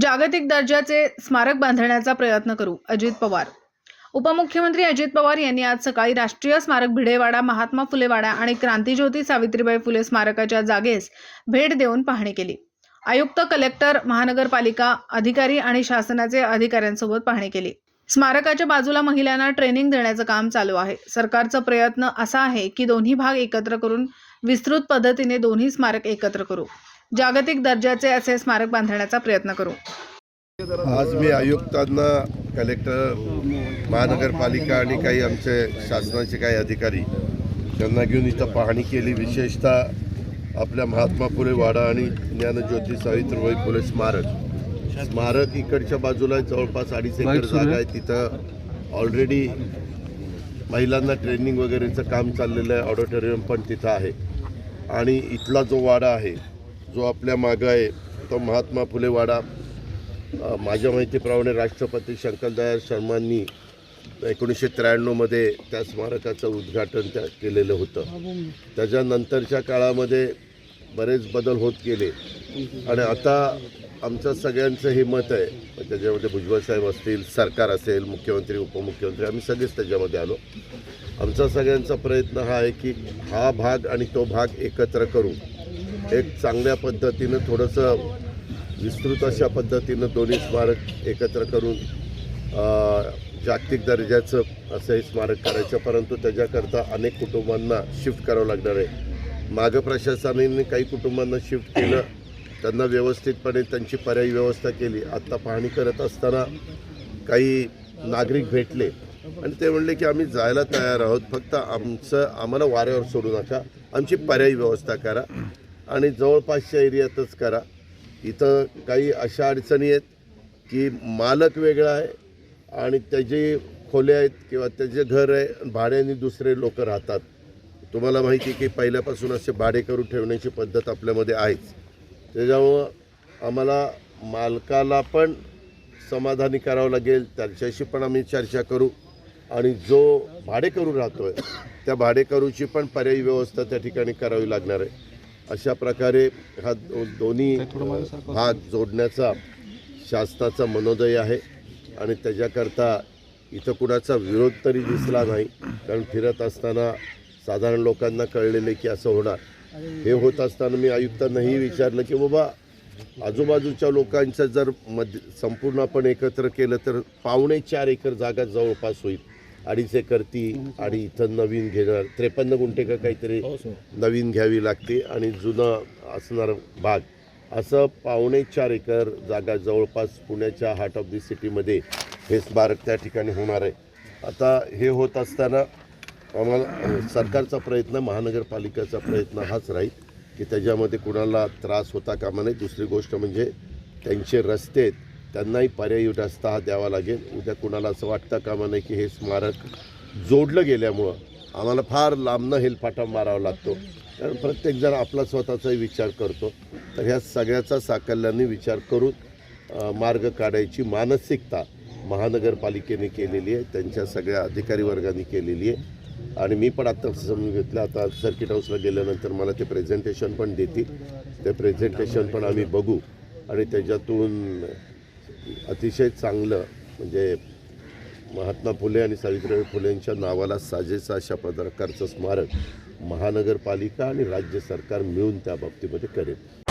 जागतिक दर्जाचे स्मारक बांधण्याचा प्रयत्न करू अजित पवार. उपमुख्यमंत्री अजित पवार यांनी आज सकाळी राष्ट्रीय स्मारक भिडेवाडा महात्मा फुलेवाडा आणि क्रांतीज्योती सावित्रीबाई फुले स्मारकाच्या जागेस भेट देऊन पाहणी केली. आयुक्त कलेक्टर महानगरपालिका अधिकारी आणि शासनाचे अधिकाऱ्यांसोबत पाहणी केली. स्मारकाच्या बाजूला महिलांना ट्रेनिंग देण्याचं काम चालू आहे. सरकारचा प्रयत्न असा आहे की दोन्ही भाग एकत्र करून विस्तृत पद्धतीने दोन्ही स्मारक एकत्र करू. जागतिक दर्जाचे असे स्मारक बांधण्याचा प्रयत्न करू. आज मी आयुक्तांना कलेक्टर महानगरपालिका आणि काही आमचे शासनाचे काही अधिकारी त्यांना घेऊन इथं पाहणी केली. विशेषतः आपल्या महात्मा फुले वाडा आणि ज्ञानज्योती सावित्रीबाई फुले स्मारक. स्मारक इकडच्या बाजूला जवळपास अडीच एकर जागा आहे. तिथं ऑलरेडी महिलांना ट्रेनिंग वगैरेचं काम चाललेलं आहे. ऑडिटोरियम पण तिथं आहे. आणि इथला जो वाडा आहे जो आपल्या मागं आहे तो महात्मा फुले वाडा माझ्या माहितीप्रमाणे राष्ट्रपती शंकरदयाळ शर्मांनी एकोणीसशे त्र्याण्णवमध्ये त्या स्मारकाचं उद्घाटन त्या केलेलं होतं. त्याच्यानंतरच्या काळामध्ये बरेच बदल होत गेले. आणि आता आमचं सगळ्यांचं हे मत आहे त्याच्यामध्ये भुजबळ साहेब असतील सरकार असेल मुख्यमंत्री उपमुख्यमंत्री आम्ही सगळेच त्याच्यामध्ये आलो. आमचा सगळ्यांचा प्रयत्न हा आहे की हा भाग आणि तो भाग एकत्र करू एक चांगल्या पद्धतीनं थोडंसं विस्तृत अशा पद्धतीनं दोन्ही स्मारक एकत्र करून जागतिक दर्जाचं असं हे स्मारक करायचं परंतु त्याच्याकरता अनेक कुटुंबांना शिफ्ट करावं लागणार आहे. मागं प्रशासनाने काही कुटुंबांना शिफ्ट केलं त्यांना व्यवस्थितपणे त्यांची पर्यायी व्यवस्था केली. आत्ता पाहणी करत असताना काही नागरिक भेटले आणि ते म्हणले की आम्ही जायला तयार आहोत फक्त आमचं आम्हाला वाऱ्यावर सोडू नका आमची पर्यायी व्यवस्था करा. आणि जवळपासच्या एरियातच करा. इथं काही अशा अडचणी आहेत की मालक वेगळा आहे आणि त्याचे खोल्या आहेत किंवा त्याचे घर आहे आणि भाड्याने दुसरे लोक राहतात. तुम्हाला माहिती आहे की पहिल्यापासून असे भाडे करून ठेवण्याची पद्धत आपल्यामध्ये आहेच. त्याच्यामुळं आम्हाला मालकाला पण समाधानी करावं लागेल त्याच्याशी पण आम्ही चर्चा करू आणि जो भाडेकरू राहतो आहे त्या भाडेकरूची पण पर्यायी व्यवस्था त्या ठिकाणी करावी लागणार आहे. अशा प्रकारे हा दो दोन्ही भाग जोडण्याचा शासनाचा मनोदय आहे आणि त्याच्याकरता इथं कुणाचा विरोध तरी दिसला नाही. कारण फिरत असताना साधारण लोकांना कळलेले की असं होणार. हे होत असताना मी आयुक्तांनाही विचारलं की बाबा आजूबाजूच्या लोकांचं जर मध्य संपूर्ण आपण एकत्र केलं तर पावणे चार एकर जागा जवळपास होईल. अडीच एकर ती आणि इथं नवीन घेणार. त्रेपन्न गुंठे का काहीतरी नवीन घ्यावी लागते आणि जुनं असणार भाग. असं पावणे चार एकर जागा जवळपास पुण्याच्या हार्ट ऑफ दी सिटीमध्ये हे स्मारक त्या ठिकाणी होणार आहे. आता हे होत असताना आम्हाला सरकारचा प्रयत्न महानगरपालिकेचा प्रयत्न हाच राहील की त्याच्यामध्ये कुणाला त्रास होता कामा नये. दुसरी गोष्ट म्हणजे त्यांचे रस्ते आहेत. त्यांनाही पर्यायी रस्ता हा द्यावा लागेल. उद्या कुणाला असं वाटतं कामा नये की हे स्मारक जोडलं गेल्यामुळं आम्हाला फार लांबनं हेलपाटा मारावा लागतो. कारण प्रत्येकजण आपला स्वतःचाही विचार करतो. तर ह्या सगळ्याचा साकल्याने विचार करून मार्ग काढायची मानसिकता महानगरपालिकेने केलेली आहे. त्यांच्या सगळ्या अधिकारी वर्गाने केलेली आहे. आणि मी पण आत्ता समजून घेतलं आता सर्किट हाऊसला गेल्यानंतर मला ते प्रेझेंटेशन पण देतील. ते प्रेझेंटेशन पण आम्ही बघू. आणि त्याच्यातून अतिशय चांगलं म्हणजे महात्मा फुले आणि सावित्रीबाई फुलेंच्या नावाला साजेचं अशा प्रकारचं स्मारक महानगरपालिका आणि राज्य सरकार मिळून त्या बाबतीमध्ये करेल.